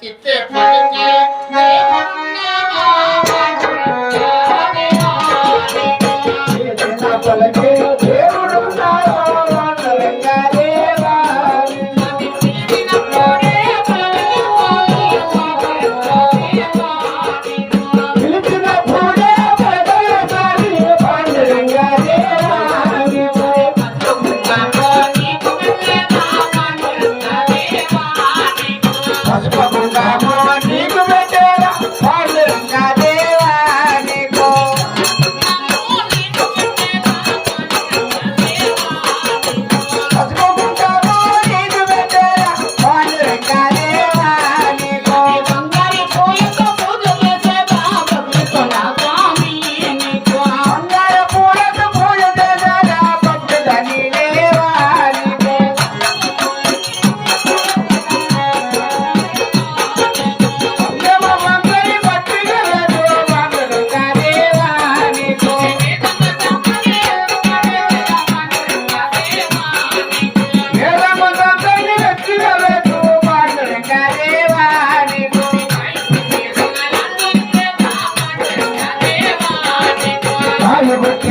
చిత్తే పలికే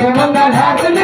Jai that happened.